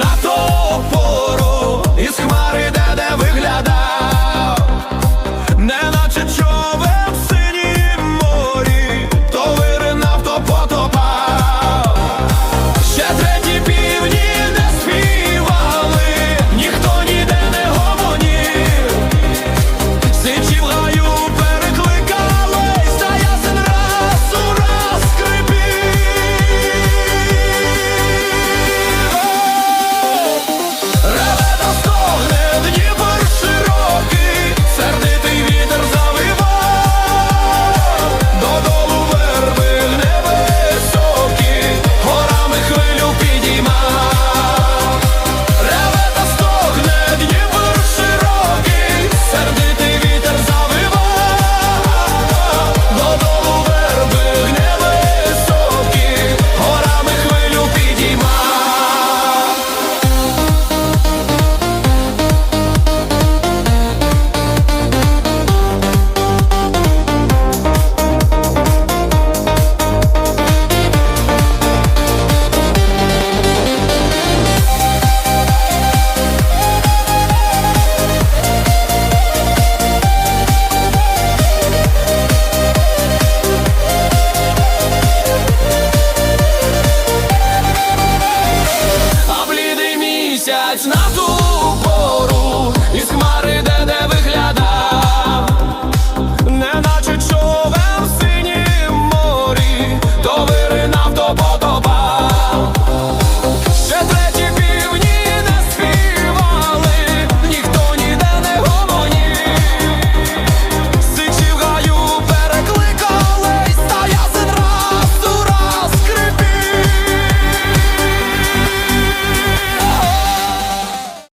На то опору із хмари де-де виглядає. Знають нас